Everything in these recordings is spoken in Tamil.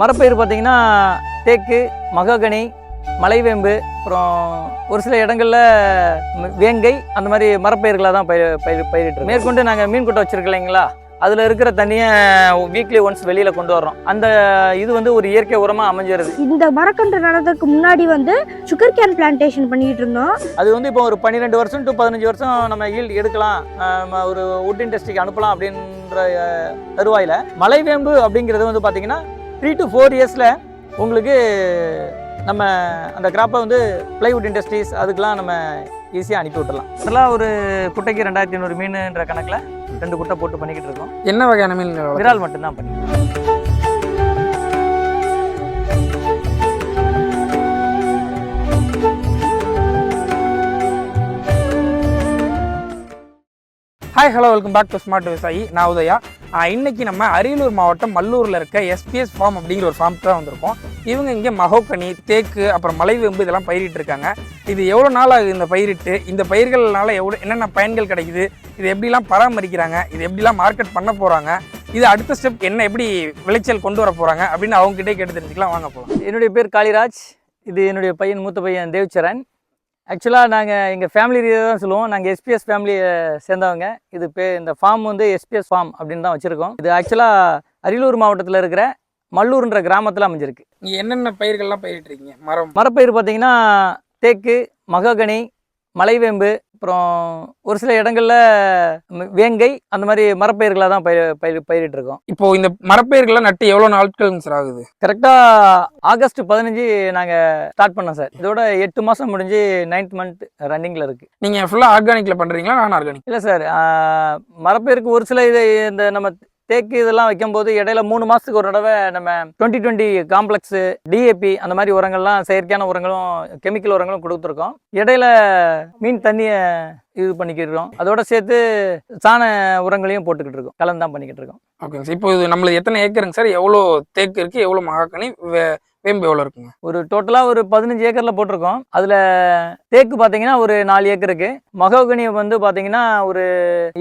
மரப்பயிர் பார்த்தீங்கன்னா தேக்கு மகாகனி மலைவேம்பு அப்புறம் ஒரு சில இடங்கள்ல வேங்கை அந்த மாதிரி மரப்பயிர்களை தான் பயிர் பயிர் பயிரிட்டு மேற்கொண்டு நாங்கள் மீன் குட்டை வச்சிருக்கோம் இல்லைங்களா? அதில் இருக்கிற தண்ணியை வீக்லி ஒன்ஸ் வெளியில் கொண்டு வர்றோம். அந்த இது வந்து ஒரு இயற்கை உரமாக அமைஞ்சிருது. இந்த மரக்கன்று நடறதுக்கு முன்னாடி வந்து சுகர் கேன் பிளான்டேஷன் பண்ணிட்டு இருந்தோம். அது வந்து இப்போ ஒரு பன்னிரெண்டு வருஷம் டு பதினஞ்சு வருஷம் நம்ம ஈல்டு எடுக்கலாம் நம்ம ஒரு வுட் இண்டஸ்ட்ரிக்கு அனுப்பலாம் அப்படின்ற தருவாயில. மலைவேம்பு அப்படிங்கிறது வந்து பார்த்தீங்கன்னா த்ரீ டு ஃபோர் இயர்ஸில் உங்களுக்கு நம்ம அந்த கிராப்பை வந்து பிளைவுட் இண்டஸ்ட்ரீஸ் அதுக்கெலாம் நம்ம ஈஸியாக அனுப்பி விட்டுறலாம். அதெல்லாம் ஒரு குட்டைக்கு ரெண்டாயிரத்தி ஐநூறு மீனுன்ற கணக்கில் ரெண்டு குட்டை போட்டு பண்ணிக்கிட்டு இருக்கோம். என்ன வகையான வளர்க்குறீங்க? விரால் மட்டும்தான் பண்ணி hi hello welcome back to smart விவசாயி நான் உதயா. இன்னைக்கு நம்ம அரியலூர் மாவட்டம் மல்லூரில் இருக்க எஸ்பிஎஸ் ஃபார்ம் அப்படிங்கிற ஒரு ஃபார்ம் தான் வந்திருக்கோம். இவங்க இங்கே மகோக்கனி தேக்கு அப்புறம் மலைவேம்பு இதெல்லாம் பயிரிட்டு இருக்காங்க. இது எவ்வளோ நாள் ஆகுது இந்த பயிரிட்டு? இந்த பயிர்கள்னால எவ்வளோ என்னென்ன பயன்கள் கிடைக்குது? இது எப்படிலாம் பராமரிக்கிறாங்க? இது எப்படிலாம் மார்க்கெட் பண்ண போகிறாங்க இது அடுத்த ஸ்டெப் என்ன எப்படி விளைச்சல் கொண்டு வர போகிறாங்க அப்படின்னு அவங்ககிட்டே கேட்டு தெரிஞ்சுக்கலாம். வாங்க போகலாம் என்னுடைய பேர் காளிராஜ். இது என்னுடைய பையன் மூத்த பையன் தேவ்சரன் ஆக்சுவலாக நாங்கள் எங்கள் ஃபேமிலி ரீதியாக தான் சொல்லுவோம். நாங்கள் எஸ்பிஎஸ் ஃபேமிலியை சேர்ந்தவங்க. இது பே இந்த ஃபார்ம் வந்து எஸ்பிஎஸ் ஃபார்ம் அப்படின்னு தான் வச்சுருக்கோம். இது ஆக்சுவலாக அரியலூர் மாவட்டத்தில் இருக்கிற மல்லூர்ன்ற கிராமத்தில் அமைஞ்சிருக்கு. இங்கே என்னென்ன பயிர்கள்லாம் பயிரிட்டுருக்கீங்க மரம். மரப்பயிர் பார்த்தீங்கன்னா தேக்கு மகாகனி மலைவேம்பு அப்புறம் ஒரு சில இடங்களில் வேங்கை அந்த மாதிரி மரப்பயிர்களை தான் பயிர் பயிர் பயிரிட்டிருக்கோம். இப்போ இந்த மரப்பயிர்கள்லாம் நட்டு எவ்வளோ நாட்கள் சார் ஆகுது? கரெக்டாக ஆகஸ்ட் பதினஞ்சு நாங்கள் ஸ்டார்ட் பண்ணோம் சார் இதோட எட்டு மாதம் முடிஞ்சு நைன்த் மந்த் ரன்னிங்கில் இருக்குது நீங்கள் ஃபுல்லாக ஆர்கானிக்கில் பண்ணுறீங்களா நான் ஆர்கானிக் இல்லை சார் மரப்பயிருக்கு ஒரு சில இது இந்த நம்ம தேக்கு இதெல்லாம் வைக்கும்போது இடையில மூணு மாதத்துக்கு ஒரு தடவை நம்ம டுவெண்ட்டி டுவெண்ட்டி காம்ப்ளெக்ஸு டிஏபி அந்த மாதிரி உரங்கள்லாம் செயற்கையான உரங்களும் கெமிக்கல் உரங்களும் கொடுத்துருக்கோம். இடையில மீன் தண்ணியை இது பண்ணிக்கிட்டு அதோட சேர்த்து சாண உரங்களையும் போட்டுக்கிட்டு இருக்கோம் கலந்து தான் பண்ணிக்கிட்டு இருக்கோம் ஓகேங்க சார் இப்போ இது நம்மளுக்கு எத்தனை ஏக்கருங்க சார் எவ்வளோ தேக்கு இருக்குது எவ்வளோ மகாக்கனி? வேம்பு எவ்வளோ இருக்குங்க? ஒரு டோட்டலாக ஒரு பதினஞ்சு ஏக்கரில் போட்டிருக்கோம். அதில் தேக்கு பார்த்தீங்கன்னா ஒரு நாலு ஏக்கருக்கு மகோகனி வந்து பார்த்தீங்கன்னா ஒரு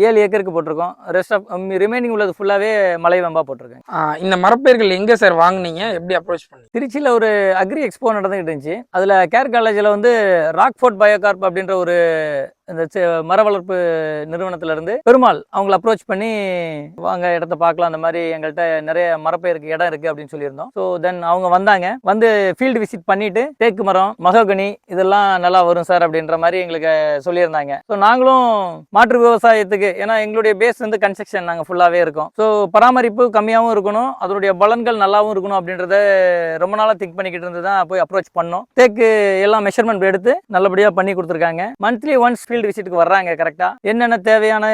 ஏழு ஏக்கருக்கு போட்டிருக்கோம். ரெஸ்ட் ஆஃப் ரிமைனிங் உள்ளது ஃபுல்லாகவே மலை வெம்பா போட்டிருக்கேன். இந்த மரப்பயிர்கள் எங்கே சார் வாங்குனீங்க? எப்படி அப்ரோச் பண்ணி திருச்சியில் ஒரு அக்ரி எக்ஸ்போ நடந்துகிட்டு இருந்துச்சு. அதில் கேர் காலேஜில் வந்து ராக்ஃபோர்ட் பயோகார்ப் அப்படின்ற ஒரு இந்த மர வளர்ப்பு நிறுவனத்துலேருந்து பெருமாள் அவங்கள அப்ரோச் பண்ணி வாங்க இடத்த பார்க்கலாம். அந்த மாதிரி எங்கள்கிட்ட நிறைய மரப்பெயருக்கு இடம் இருக்கு அப்படின்னு சொல்லியிருந்தோம். ஸோ தென் அவங்க வந்தாங்க. வந்து ஃபீல்டு விசிட் பண்ணிட்டு தேக்கு மரம் மகோகனி இதெல்லாம் நல்லா வரும் சார் அப்படின்ற மாதிரி எங்களுக்கு சொல்லியிருந்தாங்க. ஸோ நாங்களும் மாற்று விவசாயத்துக்கு ஏன்னா எங்களுடைய பேஸ் வந்து கன்ஸ்ட்ரக்ஷன் நாங்கள் ஃபுல்லாகவே இருக்கோம். ஸோ பராமரிப்பு கம்மியாகவும் இருக்கணும். அதனுடைய பலன்கள் நல்லாவும் இருக்கணும் அப்படின்றத ரொம்ப நாளாக திங்க் பண்ணிக்கிட்டு இருந்து தான் போய் அப்ரோச் பண்ணோம். தேக்கு எல்லாம் மெஷர்மெண்ட் எடுத்து நல்லபடியாக பண்ணி கொடுத்துருக்காங்க. மந்த்லி ஒன்ஸ் ஃபீல்டு விசிட்டுக்கு வர்றாங்க கரெக்டாக என்னென்ன தேவையான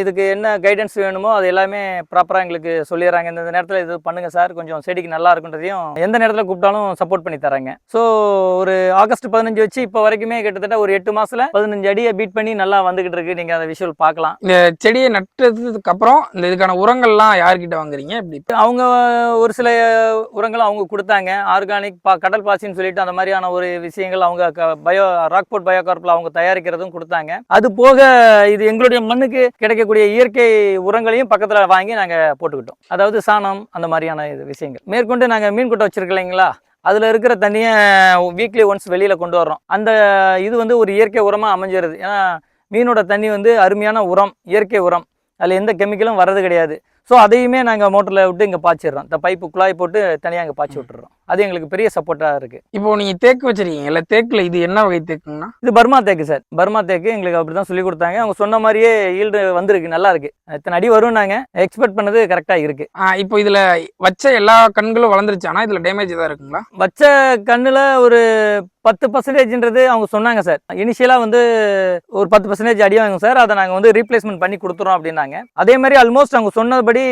இதுக்கு என்ன கைடன்ஸ் வேணுமோ அது எல்லாமே ப்ராப்பராக எங்களுக்கு சொல்லிடுறாங்க. இந்த நேரத்தில் இது பண்ணுங்க சார். கொஞ்சம் செடிக்கு நல்லா இருக்குன்றதையும் எந்த நேரத்தில் கூப்பிட்டாலும் சப்போர்ட் பண்ணி தராங்க ஸோ ஒரு ஆகஸ்ட் பதினஞ்சு வச்சு இப்போ வரைக்குமே கிட்டத்தட்ட ஒரு எட்டு மாசத்துல பதினஞ்சு அடியை பீட் பண்ணி நல்லா வந்துகிட்டு இருக்கு. நீங்கள் அந்த விஷுவல் பார்க்கலாம். இந்த செடியை நட்டதுக்கு அப்புறம் இந்த இதுக்கான உரங்கள்லாம் யார்கிட்ட வாங்குறீங்க? எப்படி? அவங்க ஒரு சில உரங்கள் அவங்க கொடுத்தாங்க. ஆர்கானிக் பா கடல் பாசின்னு சொல்லிட்டு அந்த மாதிரியான ஒரு விஷயங்கள் அவங்க பயோ ராக்போர்ட் பயோகார்ப்பில் அவங்க தயாரிக்கிறதும் கொடுத்தாங்க. அது போக இது எங்களுடைய மண்ணுக்கு கிடைக்கக்கூடிய இயற்கை உரங்களையும் பக்கத்தில் வாங்கி நாங்கள் போட்டுக்கிட்டோம். அதாவது சாணம் அந்த மாதிரியான இது விஷயங்கள். மேற்கொண்டு நாங்கள் மீன் குட்டை வச்சிருக்கோம் இல்லைங்களா? அதில் இருக்கிற தண்ணியை வீக்லி ஒன்ஸ் வெளியில் கொண்டு வர்றோம். அந்த இது வந்து ஒரு இயற்கை உரமாக அமைஞ்சிருது. ஏன்னா மீனோட தண்ணி வந்து அருமையான உரம் இயற்கை உரம். அதில் எந்த கெமிக்கலும் வர்றது கிடையாது. ஸோ அதையுமே நாங்கள் மோட்டரில் விட்டு இங்கே பாய்ச்சிடுறோம். இந்த பைப்பு குழாய் போட்டு தனியாக இங்கே பாய்ச்சி விட்டுறோம். அது எங்களுக்கு பெரிய சப்போர்ட்டாக இருக்குது இப்போ நீங்க தேக்கு வச்சிருக்கீங்கல்ல தேக்குல இது என்ன வகை தேக்குங்கன்னா இது பர்மா தேக்கு சார். பர்மா தேக்கு எங்களுக்கு அப்படி தான் சொல்லி கொடுத்தாங்க. அவங்க சொன்ன மாதிரியே ஈல்டு வந்திருக்கு நல்லா இருக்கு. இத்தனை அடி வரும் நாங்கள் எக்ஸ்பெக்ட் பண்ணது கரெக்டாக இருக்குது ஆ, இப்போ இதுல வச்ச எல்லா கண்களும் வளர்ந்துருச்சு ஆனா இதுல டேமேஜ் தான் இருக்குங்களா? வச்ச கண்ணில் ஒரு பத்து பர்சன்டேஜ்ன்றது அவங்க சொன்னாங்க சார். இனிஷியலாக வந்து ஒரு பத்து பர்சன்டேஜ் அடி வாங்க சார். அதை நாங்கள் வந்து ரீப்ளேஸ்மெண்ட் பண்ணி கொடுத்துறோம் அப்படின்னாங்க. அதே மாதிரி ஆல்மோஸ்ட் அவங்க சொன்னபடி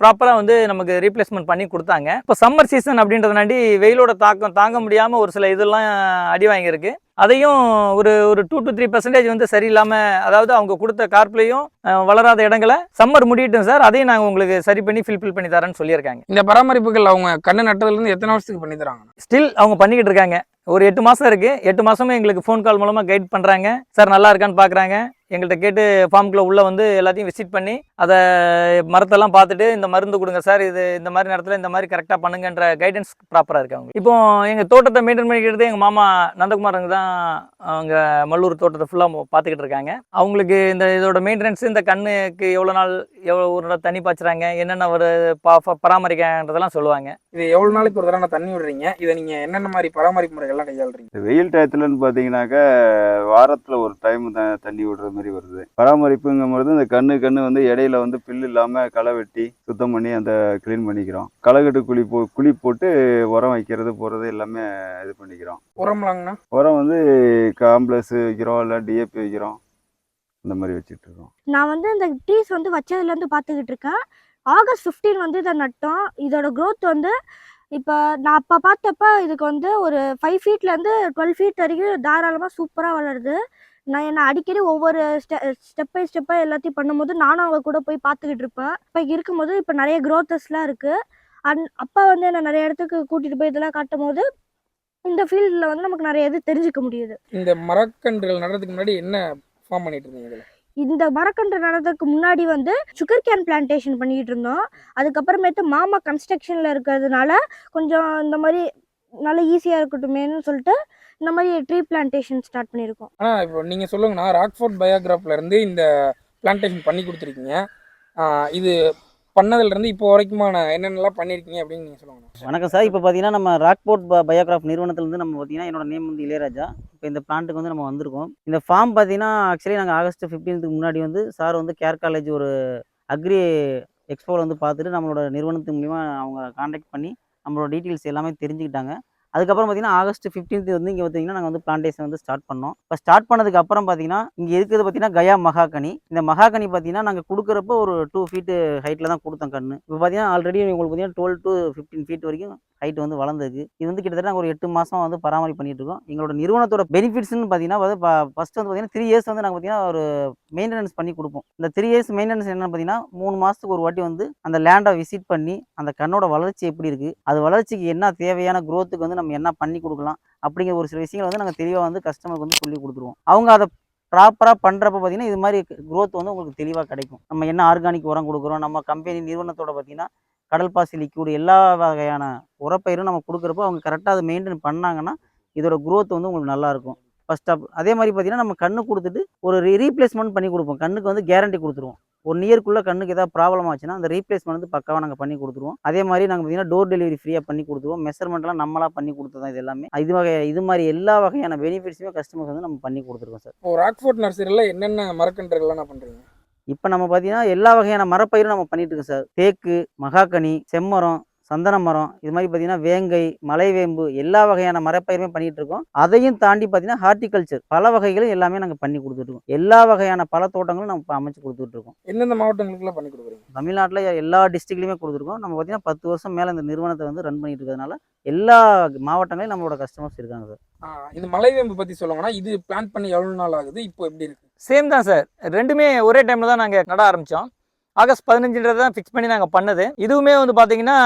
ப்ராப்பராக வந்து நமக்கு ரீப்ளேஸ்மெண்ட் பண்ணி கொடுத்தாங்க. இப்போ சம்மர் சீசன் அப்படின்றதுனாண்டி வெயிலோட தாக்கம் தாங்க முடியாமல் ஒரு சில இதெல்லாம் அடி வாங்கியிருக்கு. அதையும் ஒரு ஒரு டூ டு த்ரீ பர்சன்டேஜ் வந்து சரியில்லாமல் அதாவது அவங்க கொடுத்த கார்ப்லையும் வளராத இடங்களை சம்மர் முடியட்டும் சார் அதையும் நாங்கள் உங்களுக்கு சரி பண்ணி ஃபில்ஃபில் பண்ணி தரேன்னு சொல்லியிருக்காங்க. இந்த பராமரிப்புகள் அவங்க கண்ணு நட்டதுல இருந்து எத்தனை வருஷத்துக்கு பண்ணி தராங்க? ஸ்டில் அவங்க பண்ணிக்கிட்டு இருக்காங்க. ஒரு எட்டு மாசம் இருக்கு. எட்டு மாசமும் எங்களுக்கு ஃபோன் கால் மூலமா கைட் பண்றாங்க. சார் நல்லா இருக்கான்னு பாக்குறாங்க. எங்கள்கிட்ட கேட்டு ஃபார்முக்குள்ள உள்ளே வந்து எல்லாத்தையும் விசிட் பண்ணி அதை மரத்தெல்லாம் பார்த்துட்டு இந்த மருந்து கொடுங்க சார் இது இந்த மாதிரி நேரத்தில் இந்த மாதிரி கரெக்டாக பண்ணுங்கன்ற கைடன்ஸ் ப்ராப்பராக இருக்கு அவங்க இப்போ எங்கள் தோட்டத்தை மெயின்டைன் பண்ணிக்கிறது எங்கள் மாமா நந்தகுமாரங்க தான் அவங்க மல்லூர் தோட்டத்தை ஃபுல்லாக பார்த்துக்கிட்டு இருக்காங்க. அவங்களுக்கு இந்த இதோட மெயின்டெனன்ஸ் இந்த கண்ணுக்கு எவ்வளோ நாள் எவ்வளோ ஒரு நாள் தண்ணி பாய்ச்சுறாங்க என்னென்ன ஒரு பா ப- பராமரிக்கன்றதெல்லாம் சொல்லுவாங்க. இது எவ்வளவு நாளைக்கு ஒரு தடவை தண்ணி விடுறீங்க? இதை நீங்க என்னென்ன மாதிரி பராமரிப்பு முறைகள்லாம் கையாளுறீங்க? வெயில் டயத்துலன்னு பார்த்தீங்கன்னாக்கா வாரத்தில் ஒரு டைம் தான் தண்ணி விடுற மாதிரி வருது. பராமரிப்புங்கும்போது இந்த கண்ணு கண்ணு வந்து இடையில வந்து பில்லு இல்லாமல் களை வெட்டி சுத்தம் பண்ணி அந்த க்ளீன் பண்ணிக்கிறோம். களைகட்டு குழி போ குழி போட்டு உரம் வைக்கிறது போகிறது எல்லாமே இது பண்ணிக்கிறோம். உரம்லாங்கண்ணா உரம் வந்து காம்ப்ளெக்ஸ் வைக்கிறோம் இல்லை டிஏபி வைக்கிறோம். இந்த மாதிரி வச்சுட்டு இருக்கோம். நான் வந்து இந்த ட்ரீஸ் வந்து வச்சதுலேருந்து பார்த்துக்கிட்டு இருக்கேன். ஆகஸ்ட் 15 வந்து இதை நட்டோம். இதோட growth வந்து இப்போ நான் அப்போ பார்த்தப்ப இதுக்கு வந்து ஒரு ஃபைவ் ஃபீட்லேருந்து டுவெல் ஃபீட் வரைக்கும் தாராளமாக சூப்பராக வளருது. நான் என்ன அடிக்கடி ஒவ்வொரு ஸ்டெ ஸ்டெப் பை ஸ்டெப்பாக எல்லாத்தையும் பண்ணும்போது நானும் அவங்க கூட போய் பார்த்துக்கிட்டு இருப்பேன். இப்போ இருக்கும்போது இப்போ நிறைய க்ரோத்தஸ்லாம் இருக்குது அண்ட் அப்பா வந்து என்ன நிறைய இடத்துக்கு கூட்டிகிட்டு போய் இதெல்லாம் காட்டும் போது இந்த ஃபீல்டில் வந்து நமக்கு நிறைய இது தெரிஞ்சுக்க முடியுது. இந்த மரக்கன்றுகள் நடுறதுக்கு முன்னாடி என்ன ஃபார்ம் பண்ணிட்டு இருந்தீங்க இதுல? இந்த மரக்கன்று நடறதுக்கு முன்னாடி வந்து சுகர் கேன் பிளான்டேஷன் பண்ணிட்டு இருந்தோம். அதுக்கப்புறமேட்டு மாமா கன்ஸ்ட்ரக்ஷனில் இருக்கிறதுனால கொஞ்சம் இந்த மாதிரி நல்லா ஈஸியாக இருக்கட்டுமேன்னு சொல்லிட்டு இந்த மாதிரி ட்ரீ பிளான்டேஷன் ஸ்டார்ட் பண்ணியிருக்கோம். ஆனா இப்போ நீங்க சொல்லுங்கண்ணா ராக்ஃபோர்ட் பயோகிராஃப்ல இருந்து இந்த பிளான்டேஷன் பண்ணி கொடுத்துருக்கீங்க. இது பண்ணதுல இருந்து இப்போ வரைக்குமான என்னென்னலாம் பண்ணிருக்கீங்க அப்படின்னு நீங்க சொல்லுங்கண்ணா. வணக்கம் சார். இப்போ பார்த்தீங்கன்னா நம்ம ராக்போர்ட் பயோகிராஃப் நிறுவனத்துலேருந்து நம்ம பார்த்தீங்கன்னா என்னோட நேம் வந்து இளையராஜா. இப்போ இந்த பிளான்ட்டுக்கு வந்து நம்ம வந்திருக்கோம். இந்த ஃபார்ம் பார்த்தீங்கன்னா ஆக்சுவலி நாங்கள் ஆகஸ்ட் 15th முன்னாடி வந்து சார் வந்து கேர் காலேஜ் ஒரு அக்ரி எக்ஸ்போவில் வந்து பார்த்துட்டு நம்மளோட நிறுவனத்து மூலிமா அவங்க காண்டாக்ட் பண்ணி நம்மளோட டீட்டெயில்ஸ் எல்லாமே தெரிஞ்சுக்கிட்டாங்க. அதுக்கப்புறம் பார்த்தீங்கன்னா ஆகஸ்ட் 15th வந்து இங்கே பார்த்தீங்கன்னா நாங்கள் வந்து பிளான்டேஷன் வந்து ஸ்டார்ட் பண்ணோம். இப்போ ஸ்டார்ட் பண்ணதுக்கு அப்புறம் பார்த்தீங்கன்னா இங்கே இருக்கிறது பார்த்தீங்கன்னா கயா மகாகனி. இந்த மகாகனி பார்த்தீங்கன்னா நாங்கள் கொடுக்குறப்ப ஒரு டூ ஃபீட்டு ஹைட்டில் தான் கொடுத்தோம் கன்று இப்போ பார்த்தீங்கன்னா ஆல்ரெடி உங்களுக்கு பார்த்தீங்கன்னா டுவெல் டு ஃபிஃப்டீன் ஃபீட் வரைக்கும் ஹைட் வந்து வளர்ந்துருக்கு. இது வந்து கிட்டத்தட்ட நாங்கள் ஒரு எட்டு மாதம் வந்து பராமரிப்பு பண்ணிட்டு இருக்கோம். எங்களோட நிறுவனத்தோட பெனிஃபிட்ஸ்னு பார்த்தீங்கன்னா வந்து ஃபஸ்ட்டு வந்து பார்த்தீங்கன்னா த்ரீ இயர்ஸ் வந்து நாங்கள் பார்த்தீங்கன்னா ஒரு மெயின்டெனன்ஸ் பண்ணி கொடுப்போம். இந்த த்ரீ இயர்ஸ் மெயின்டெனன்ஸ் என்னன்னு பார்த்தீங்கன்னா மூணு மாதத்துக்கு ஒரு வாட்டி வந்து அந்த லேண்டை விசிட் பண்ணி அந்த கண்ணோட வளர்ச்சி எப்படி இருக்குது அது வளர்ச்சிக்கு என்ன தேவையான க்ரோத்துக்கு வந்து நம்ம என்ன பண்ணி கொடுக்கலாம் அப்படிங்கிற ஒரு சில விஷயங்களை வந்து நாங்கள் தெளிவாக வந்து கஸ்டமருக்கு வந்து சொல்லி கொடுத்துருவோம். அவங்க அதை ப்ராப்பராக பண்ணுறப்ப பார்த்தீங்கன்னா இது மாதிரி க்ரோத் வந்து உங்களுக்கு தெளிவாக கிடைக்கும். நம்ம என்ன ஆர்கானிக் உரம் கொடுக்குறோம் நம்ம கம்பெனி நிறுவனத்தோட பார்த்தீங்கன்னா கடல் பாசி லிக்யூடு எல்லா வகையான உரப்பயிரும் நம்ம கொடுக்குறப்போ அவங்க கரெக்டாக அதை மெயின்டைன் பண்ணாங்கன்னா இதோட க்ரோத் வந்து உங்களுக்கு நல்லாயிருக்கும் ஃபஸ்ட் அப் அதே மாதிரி பார்த்தீங்கன்னா நம்ம கண்ணு கொடுத்துட்டு ஒரு ரீப்ளேஸ்மெண்ட் பண்ணி கொடுப்போம். கண்ணுக்கு வந்து கேரண்டி கொடுத்துருவோம். ஒன் இயர்க்குள்ளே கண்ணுக்கு ஏதாவது ப்ராப்ளம் ஆச்சுன்னா அந்த ரீப்ளேஸ்மெண்ட் வந்து பக்காவாக நாங்கள் பண்ணி கொடுத்துருவோம். அதே மாதிரி நாங்கள் பார்த்தீங்கன்னா டோர் டெலிவரி ஃப்ரீயாக பண்ணி கொடுத்துருவோம். மெஷர்மெண்ட்லாம் நம்மளா பண்ணி கொடுத்ததான் இது எல்லாமே. இது வகை இது மாதிரி எல்லா வகையான பெனிஃபிட்ஸுமே கஸ்டமர்ஸ் வந்து நம்ம பண்ணி கொடுத்துருக்கோம் சார். இப்போ ராக்ஃபோர்ட் நர்சரியில் என்னென்ன மரக்கன்றுகள்லாம் நான் பண்றீங்க? இப்போ நம்ம பார்த்தீங்கன்னா எல்லா வகையான மரப்பயிரும் நம்ம பண்ணிட்டு இருக்கோம் சார். தேக்கு மகாக்கனி செம்மரம் சந்தன மரம் இது மாதிரி பார்த்தீங்கன்னா வேங்கை மலைவேம்பு எல்லா வகையான மரப்பயிருமே பண்ணிட்டு இருக்கோம் அதையும் தாண்டி பார்த்தீங்கன்னா ஹார்டிகல்ச்சர் பல வகைகளும் எல்லாமே நாங்கள் பண்ணி கொடுத்துட்டு இருக்கோம் எல்லா வகையான பல தோட்டங்களும் நம்ம இப்ப அமைச்சு கொடுத்துட்டு இருக்கோம் எந்தெந்த மாவட்டங்களுக்குலாம் பண்ணி கொடுக்குறீங்க? தமிழ்நாட்டில் எல்லா டிஸ்ட்ரிக்ட்லையுமே கொடுத்துருக்கோம் நம்ம பார்த்தீங்கன்னா பத்து வருஷம் மேலே இந்த நிறுவனத்தை வந்து ரன் பண்ணிட்டு இருக்கிறதுனால எல்லா மாவட்டங்களையும் நம்மளோட கஸ்டமர்ஸ் இருக்காங்க சார். இந்த மலைவேம்பு பத்தி சொல்லுங்கன்னா இது பிளான் பண்ணி எவ்வளவு நாள் ஆகுது? இப்போ எப்படி இருக்கு? சேம் தான் சார். ரெண்டுமே ஒரே டைமில் தான் நாங்கள் நட ஆரம்பித்தோம் ஆகஸ்ட் பதினஞ்சுன்றது தான் ஃபிக்ஸ் பண்ணி நாங்கள் பண்ணது. இதுவுமே வந்து பார்த்தீங்கன்னா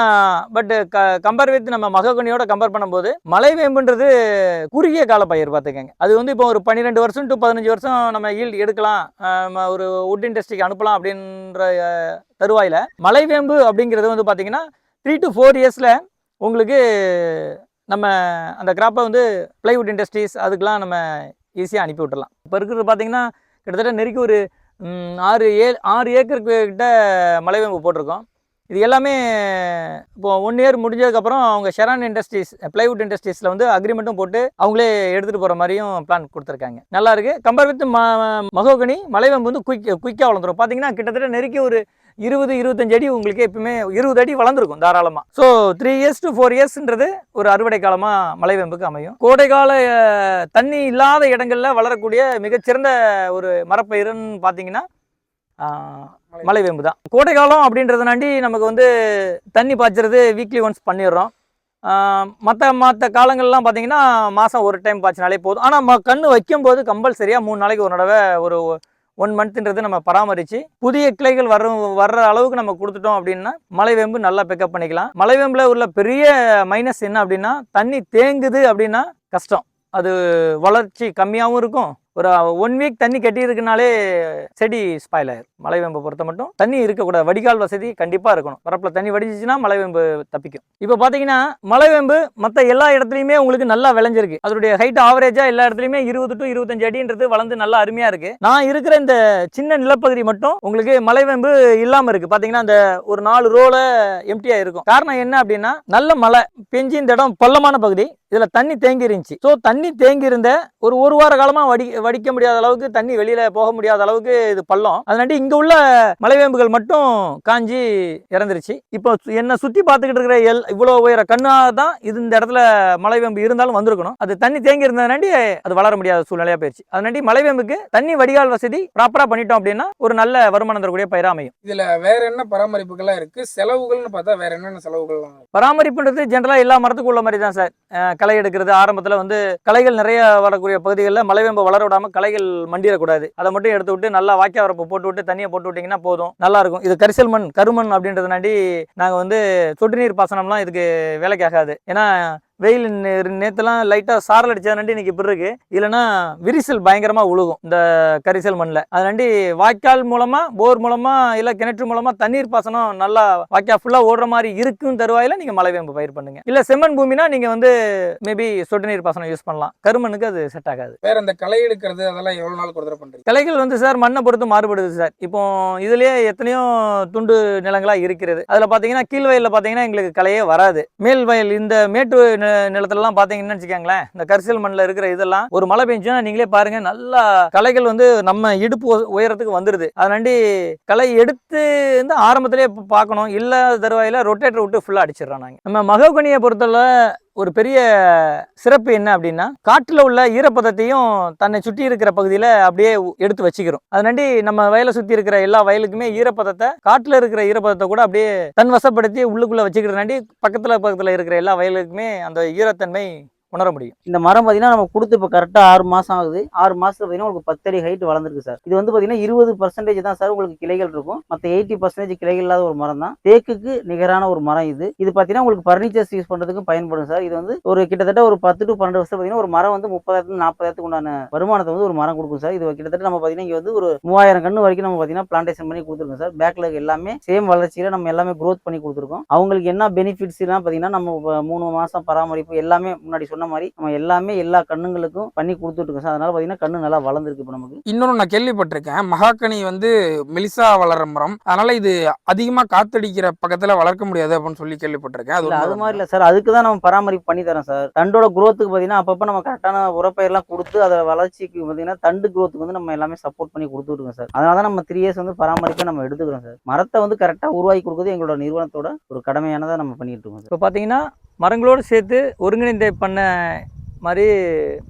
பட் க கம்பேர் வித் நம்ம மககனியோட கம்பேர் பண்ணும்போது மலைவேம்புன்றது குறுகிய கால பயிர் பார்த்துக்கங்க அது வந்து இப்போ ஒரு பன்னிரெண்டு வருஷம் டு பதினஞ்சு வருஷம் நம்ம ஈல்டு எடுக்கலாம் நம்ம ஒரு வுட் இண்டஸ்ட்ரிக்கு அனுப்பலாம் அப்படின்ற தருவாயில் தருவாயில மலைவேம்பு அப்படிங்கிறது வந்து பார்த்தீங்கன்னா த்ரீ டு ஃபோர் இயர்ஸில் உங்களுக்கு நம்ம அந்த கிராப்பை வந்து பிளைவுட் இண்டஸ்ட்ரீஸ் அதுக்கெலாம் நம்ம ஈஸியாக அனுப்பி விட்டுலாம் இப்போ இருக்கிறது பார்த்தீங்கன்னா கிட்டத்தட்ட நெருக்கி ஒரு ஆறு ஏ ஆறு ஏக்கருக்கு கிட்ட மலைவேம்பு போட்டிருக்கோம். இது எல்லாமே இப்போ ஒன் இயர் முடிஞ்சதுக்கப்புறம் அவங்க ஷெரான் இண்டஸ்ட்ரீஸ் பிளைவுட் இண்டஸ்ட்ரீஸில் வந்து அக்ரிமெண்ட்டும் போட்டு அவங்களே எடுத்துகிட்டு போகிற மாதிரியும் பிளான் கொடுத்துருக்காங்க. நல்லா இருக்கு. கம்பேர் வித் ம மகோகனி மலைவேம்பு வந்து குயிக் குயிக்காக வளர்ந்துரும். பார்த்தீங்கன்னா கிட்டத்தட்ட நெருக்கி ஒரு இருபது இருபத்தஞ்சு அடி உங்களுக்கு எப்பவுமே இருபது அடி வளர்ந்துருக்கும் தாராளமாக so three years to four இயர்ஸ்ன்றது ஒரு அறுவடை காலமாக மலைவேம்புக்கு அமையும். கோடைக்கால தண்ணி இல்லாத இடங்களில் வளரக்கூடிய மிகச்சிறந்த ஒரு மரப்பயிருன்னு பார்த்தீங்கன்னா மலைவேம்பு தான். கோடை காலம் அப்படின்றதுனாண்டி நமக்கு வந்து தண்ணி பாய்ச்சறது வீக்லி ஒன்ஸ் பண்ணிடுறோம். மற்ற மற்ற காலங்கள்லாம் பார்த்தீங்கன்னா மாதம் ஒரு டைம் பாய்ச்சினாலே போதும். ஆனால் ம கன்று வைக்கும்போது கம்பல்சரியாக மூணு நாளைக்கு ஒரு தடவை ஒரு ஒன் மந்த்ன்றது நம்ம பராமரித்து புதிய கிளைகள் வர வர்ற அளவுக்கு நம்ம கொடுத்துட்டோம் அப்படின்னா மலைவேம்பு நல்லா பிக்கப் பண்ணிக்கலாம். மலைவேம்பில் உள்ள பெரிய மைனஸ் என்ன அப்படின்னா தண்ணி தேங்குது அப்படின்னா கஷ்டம். அது வளர்ச்சி கம்மியாகவும் இருக்கும். ஒரு ஒன் வீக் தண்ணி கட்டி இருக்குனாலே செடி ஸ்பாயில் ஆயிரும். மலைவேம்பை பொறுத்த மட்டும் தண்ணி இருக்கக்கூடாது. வடிகால் வசதி கண்டிப்பாக இருக்கணும். வரப்பில் தண்ணி வடிச்சிச்சுன்னா மலைவேம்பு தப்பிக்கும். இப்போ பார்த்தீங்கன்னா மலைவேம்பு மற்ற எல்லா இடத்துலையுமே உங்களுக்கு நல்லா விளைஞ்சிருக்கு. அதனுடைய ஹைட் ஆவரேஜாக எல்லா இடத்துலையுமே இருபது டு இருபத்தஞ்சு அடின்றது வளர்ந்து நல்லா அருமையாக இருக்கு. நான் இருக்கிற இந்த சின்ன நிலப்பகுதி மட்டும் உங்களுக்கு மலைவேம்பு இல்லாமல் இருக்கு. பார்த்தீங்கன்னா அந்த ஒரு நாலு ரோல எம்டியாக இருக்கும். காரணம் என்ன அப்படின்னா நல்ல மழை பெஞ்சு இந்த இடம் பள்ளமான பகுதி. இதுல தண்ணி தேங்கி இருந்துச்சு ஸோ தண்ணி தேங்கி இருந்த ஒரு ஒரு வார காலமா வடி வடிக்க முடியாத அளவுக்கு தண்ணி வெளியில போக முடியாத அளவுக்கு இது பள்ளம். அதனாடி இங்க உள்ள மலைவேம்புகள் மட்டும் காஞ்சி இறந்துருச்சு. இப்போ என்ன சுத்தி பார்த்துக்கிட்டு இருக்கிற எல் இவ்வளவு உயர கண்ணா தான் இது இந்த இடத்துல மலைவேம்பு இருந்தாலும் வந்திருக்கணும். அது தண்ணி தேங்கி இருந்ததுனாடி அது வளர முடியாத சூழ்நிலையா போயிடுச்சு அதனாடி மலைவேம்புக்கு தண்ணி வடிகால் வசதி ப்ராப்பரா பண்ணிட்டோம் அப்படின்னா ஒரு நல்ல வருமானம் தரக்கூடிய பயிரா அமையும். இதுல வேற என்ன பராமரிப்புகள்லாம் இருக்கு? செலவுகள்னு பார்த்தா வேற என்னென்ன செலவுகள்லாம்? பராமரிப்புன்றது ஜென்ரலா எல்லா மரத்துக்கும் உள்ள மாதிரி தான் சார். களை எடுக்கிறது. ஆரம்பத்தில் வந்து களைகள் நிறைய வரக்கூடிய பகுதிகளில் மலைவேம்பு வளர விடாமல் களைகள் மண்டிடக்கூடாது. அதை மட்டும் எடுத்து விட்டு நல்லா வாக்கிய வரப்பு போட்டு விட்டு தண்ணியை போட்டு விட்டிங்கன்னா போதும். நல்லா இருக்கும். இது கரிசல் மண் கருமண் அப்படின்றதுனாடி நாங்கள் வந்து சொட்டு நீர் பாசனம்லாம் இதுக்கு வேலைக்கு ஆகாது ஏன்னா வெயில் நே- நேத்துலாம் லைட்டா சாரல் அடிச்சதுனாண்டி இன்னைக்கு இப்படி இருக்கு. இல்லைன்னா விரிசல் பயங்கரமா உழுகும் இந்த கரிசல் மண்ணில். அதனாண்டி வாய்க்கால் மூலமா போர் மூலமா இல்ல கிணற்று மூலமா தண்ணீர் பாசனம் நல்லா வாய்க்கா ஃபுல்லா ஓடுற மாதிரி இருக்கும் தருவாயில நீங்க மலைவேம்பு பயிர் பண்ணுங்க. இல்ல செம்மண் பூமினா நீங்க வந்து மேபி சொட்டு நீர் பாசனம் யூஸ் பண்ணலாம். கருமண்ணுக்கு அது செட் ஆகாது. வேற இந்த களை எடுக்கிறது அதெல்லாம் எவ்வளவு நாள் தடவை பண்றீங்க? கிளைகள் வந்து சார் மண்ணை பொறுத்து மாறுபடுது சார் இப்போ இதுலயே எத்தனையோ துண்டு நிலங்களா இருக்கிறது. அதுல பாத்தீங்கன்னா கீழ் வயல்ல பாத்தீங்கன்னா எங்களுக்கு களையே வராது. மேல் வயல் இந்த மேட்டு நிலத்துலலாம் பார்த்தீங்கன்னு வச்சுக்கோங்களேன் இந்த கரிசல் மண்ணில் இருக்கிற இதெல்லாம் ஒரு மழை பெஞ்சுன்னா நீங்களே பாருங்க நல்லா களைகள் வந்து நம்ம இடுப்பு உயரத்துக்கு வந்துடுது அதனாண்டி களை எடுத்து வந்து ஆரம்பத்திலே பார்க்கணும். இல்லாத தருவாயில ரொட்டேட்டர் விட்டு ஃபுல்லா அடிச்சிடறோம் நாங்கள் நம்ம மகோகனியை பொறுத்தவரை ஒரு பெரிய சிறப்பு என்ன அப்படின்னா காட்டில் உள்ள ஈரப்பதத்தையும் தன்னை சுற்றி இருக்கிற பகுதியில் அப்படியே எடுத்து வச்சுக்கிறோம். அதனாண்டி நம்ம வயலை சுற்றி இருக்கிற எல்லா வயலுக்குமே ஈரப்பதத்தை காட்டில் இருக்கிற ஈரப்பதத்தை கூட அப்படியே தன் வசப்படுத்தி உள்ளுக்குள்ளே வச்சுக்கிறனாண்டி பக்கத்தில் பக்கத்தில் இருக்கிற எல்லா வயலுக்குமே அந்த ஈரத்தன்மை உணர முடியும். இந்த மரம் பார்த்தீங்கன்னா நம்ம கொடுத்து இப்போ கரெக்டாக ஆறு மாதம் ஆகுது. ஆறு மாதத்தில் பார்த்தீங்கன்னா உங்களுக்கு பத்தடி ஹைட் வளர்ந்துருக்கு சார் இது வந்து பார்த்தீங்கன்னா இருபது பர்சன்டேஜ் தான் சார் உங்களுக்கு கிளைகள் இருக்கும். மற்ற எயிட்டி பர்சன்டேஜ் கிளைகள் இல்லாத ஒரு மரம் தான். தேக்குக்கு நிகரான ஒரு மரம் இது. இது பார்த்தீங்கன்னா உங்களுக்கு ஃபர்னிச்சர்ஸ் யூஸ் பண்ணுறதுக்கும் பயன்படும் சார் இது வந்து ஒரு கிட்டத்தட்ட ஒரு பத்து டு பன்னெண்டு வருஷம் பார்த்தீங்கன்னா ஒரு மரம் வந்து முப்பதாயிரத்து நாற்பதாயிரத்துக்கு உண்டான வருமானத்தை வந்து ஒரு மரம் கொடுக்கும் சார் இது கிட்டத்தட்ட நம்ம பார்த்தீங்கன்னா இங்கே வந்து ஒரு மூவாயிரம் கன்று வரைக்கும் நம்ம பார்த்தீங்கன்னா பிளான்டேஷன் பண்ணி கொடுத்துருக்கோம் சார் பேக்கில் எல்லாமே சேம் வளர்ச்சியில் நம்ம எல்லாமே க்ரோத் பண்ணி கொடுத்துருக்கோம். அவங்களுக்கு என்ன பெனிஃபிட்ஸ்லாம் பார்த்தீங்கன்னா நம்ம மூணு மாதம் பராமரிப்பு எல்லாமே முன்னாடி சொன்ன மாதிரி நம்ம எல்லாமே எல்லா கண்ணுங்களுக்கும் பண்ணி கொடுத்துட்ருக்கோம் சார். அதனால பார்த்தீங்கன்னா கண்ணு நல்லா வளர்ந்துருக்கு இப்போ நமக்கு. இன்னொன்று நான் கேள்விப்பட்டிருக்கேன். மகாக்கனி வந்து மெலிசா வளர்ற மரம். அதனால இது அதிகமா காத்தடிக்கிற பக்கத்துல வளர்க்க முடியாது அப்படின்னு சொல்லி கேள்விப்பட்டிருக்கேன். அது? மாதிரி இல்லை சார். அதுக்கு தான் நம்ம பராமரிப்பு பண்ணி தரோம் சார். தண்டோட growth-க்கு பார்த்தீங்கன்னா அப்பப்போ நம்ம கரெக்டான உரப்பயிரெல்லாம் கொடுத்து அதை வளர்ச்சிக்கு பார்த்தீங்கன்னா தண்டு growth-க்கு வந்து நம்ம எல்லாமே சப்போர்ட் பண்ணி கொடுத்துருக்கோம் சார். அதனால தான் நம்ம த்ரீ இயர்ஸ் வந்து பராமரிப்பை நம்ம எடுத்துக்கிறோம் சார். மரத்தை வந்து கரெக்டாக உருவாக்கி கொடுக்குறது எங்களோட நிறுவனத்தோட ஒரு கடமையானதாக நம்ம பண்ணிட்டு இருக்கோம் சார். இப்போ பார்த்தீங்கன்னா மரங்களோடு சேர்த்து ஒருங்கிணைந்த பண்ண மாதிரி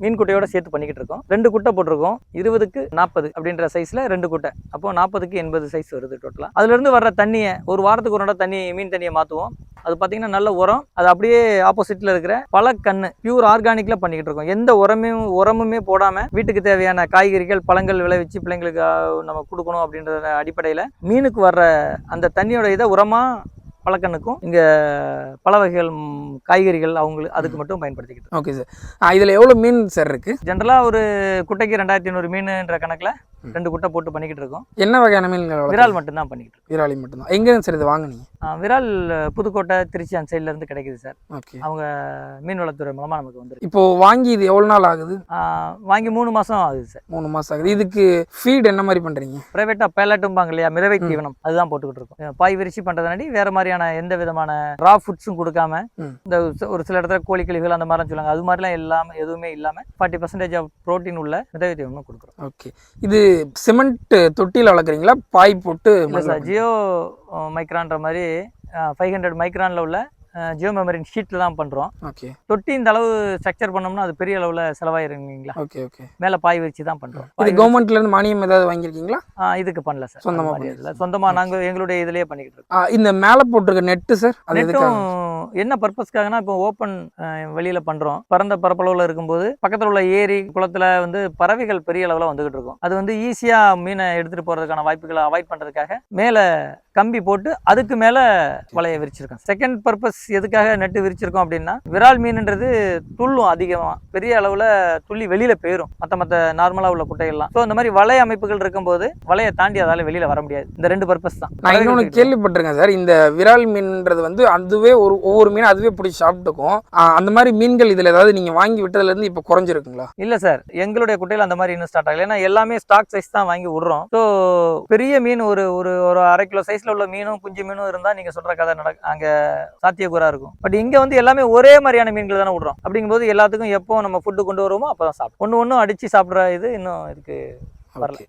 மீன் குட்டையோட சேர்த்து பண்ணிக்கிட்டு இருக்கோம். ரெண்டு குட்டை போட்டிருக்கோம். இருபதுக்கு நாற்பது அப்படின்ற சைஸில் ரெண்டு குட்டை. அப்போது நாற்பதுக்கு எண்பது சைஸ் வருது டோட்டலாக அதுலேருந்து வர்ற தண்ணியை ஒரு வாரத்துக்கு ஒரு நாள் தண்ணி மீன் தண்ணியை மாற்றுவோம் அது பார்த்தீங்கன்னா நல்ல உரம். அது அப்படியே ஆப்போசிட்டில் இருக்கிற பல கன்று பியூர் ஆர்கானிக்கில் பண்ணிக்கிட்டு இருக்கோம். எந்த உரமும் உரமுமே போடாமல் வீட்டுக்கு தேவையான காய்கறிகள் பழங்கள் விளைவிச்சு பிள்ளைங்களுக்கு நம்ம கொடுக்கணும் அப்படின்ற அடிப்படையில் மீனுக்கு வர்ற அந்த தண்ணியோட இதை உரமாக பழக்கண்ணுக்கும் இங்கே பல வகைகள் காய்கறிகள் அவங்களுக்கு அதுக்கு மட்டும் பயன்படுத்திக்கிட்டு. ஓகே சார் இதுல எவ்வளவு மீன் சார் இருக்கு ஜென்ரலாக ஒரு குட்டைக்கு ரெண்டாயிரத்தி ஐநூறு மீனுன்ற கணக்கில். ரெண்டு குட்டை போட்டு பண்ணிக்கிட்டு இருக்கோம். என்ன வகையான மீன்கள்? விரால் மட்டும்தான் பண்ணிக்கிட்டு இருக்கோம். விராலி மட்டும்தான். எங்க சார் இது வாங்குனீங்க? விரால் புதுக்கோட்டை திருச்சி அந்த சைடுல இருந்து கிடைக்குது சார். ஓகே. அவங்க மீன்வளத்துறை மூலமாக நமக்கு வந்துருக்கு. இப்போ வாங்கி இது எவ்வளவு நாள் ஆகுது? வாங்கி மூணு மாதம் ஆகுது சார். மூணு மாசம் ஆகுது. இதுக்கு ஃபீட் என்ன மாதிரி பண்றீங்க? ப்ரைவேட்டாக பேலட்டும்பாங்க இல்லையா மிதவை. தீவனம். அதுதான் போட்டுக்கிட்டு இருக்கோம். பாய் விரிச்சு பண்ணுறதுனாடி வேற மாதிரியான எந்த விதமான ரா ஃபுட்ஸும் கொடுக்காம. இந்த ஒரு சில இடத்துல கோழி கழிவுகள் அந்த மாதிரிலாம் சொல்லுவாங்க. அது மாதிரிலாம் இல்லாமல் எதுவுமே இல்லாமல் ஃபார்ட்டி பர்சன்டேஜ் ஆஃப் ப்ரோட்டீன் உள்ள மிதவை தீவனம் கொடுக்குறோம். ஓகே. இது சிமெண்ட் தொட்டியில் வளர்க்குறீங்களா? பாய் போட்டு ஜியோ மைக்ரான்ற மாதிரி ஃபைவ் ஹண்ட்ரட் மைக்ரானில் உள்ள ஜியோ மெமரின் ஷீட்டில் தான் பண்ணுறோம் ஓகே. தொட்டி இந்த அளவு ஸ்ட்ரக்சர் பண்ணோம்னா அது பெரிய அளவில் செலவாயிருங்களா ஓகே ஓகே. மேலே பாய் விரிச்சு தான் பண்ணுறோம் இது கவர்மெண்ட்ல இருந்து மானியம் ஏதாவது வாங்கியிருக்கீங்களா? இதுக்கு பண்ணல சார். சொந்தமா அந்த மாதிரி பண்ணிருக்கீங்க. இதுல. சொந்தமா நாங்கள் எங்களுடைய இதுலயே பண்ணிக்கிட்டு இருக்கோம். இந்த மேலே போட்டிருக்க நெட்டு சார் நெட்டும் என்ன பர்பஸ்க்காகனா இப்போ ஓப்பன் வெளியில பண்றோம். பரந்த பரப்பளவுல இருக்கும்போது பக்கத்துல உள்ள ஏரி குளத்துல வந்து பறவைகள் பெரிய அளவுல வந்துகிட்டு இருக்கும். அது வந்து ஈஸியா மீனை எடுத்துட்டு போறதுக்கான வாய்ப்புகளை அவாய்ட் பண்றதுக்காக மேல கம்பி போட்டு அதுக்கு மேல வலையை விரிச்சிருக்கோம் செகண்ட் பர்பஸ் எதுக்காக நெட்டு விரிச்சிருக்கோம் அப்படின்னா விரால் மீன்ன்றது துள்ளும் அதிகமா. பெரிய அளவுல துள்ளி வெளியில போயிரும். மத்த மத்த நார்மலா உள்ள குட்டைகள்லாம். ஸோ இந்த மாதிரி வலை அமைப்புகள் இருக்கும்போது வலையை தாண்டி அதால வெளியில வர முடியாது. இந்த ரெண்டு பர்பஸ் தான். நான் இன்னொன்று கேள்விப்பட்டிருக்கேன் சார். இந்த விரால் மீன்ன்றது வந்து அதுவே ஒரு ஒவ்வொரு மீன் அதுவே பிடிச்சி சாப்பிட்டுக்கும். அந்த மாதிரி மீன்கள் இதில் ஏதாவது நீங்கள் வாங்கி விட்டதுல இருந்து இப்போ குறைஞ்சிருக்குங்களா? இல்ல சார். எங்களுடைய குட்டையில அந்த மாதிரி இன்னும் ஸ்டார்ட் ஆகல. ஏன்னா எல்லாமே ஸ்டாக் சைஸ் தான் வாங்கி விடுறோம். ஸோ பெரிய மீன் ஒரு ஒரு ஒரு அரை கிலோ சைஸ்ல உள்ள மீனும் குஞ்சு மீனும் இருந்தா நீங்க சொல்ற கதை நட அங்க சாத்தியக்கூறாக இருக்கும். பட் இங்க வந்து எல்லாமே ஒரே மாதிரியான மீன்கள் தானே விடுறோம். அப்படிங்கும்போது எல்லாத்துக்கும் எப்போ நம்ம ஃபுட்டு கொண்டு வருவோமோ அப்பதான் சாப்பிடும் ஒன்று ஒன்றும் அடிச்சு சாப்பிட்ற இது இன்னும் இருக்கு வரல.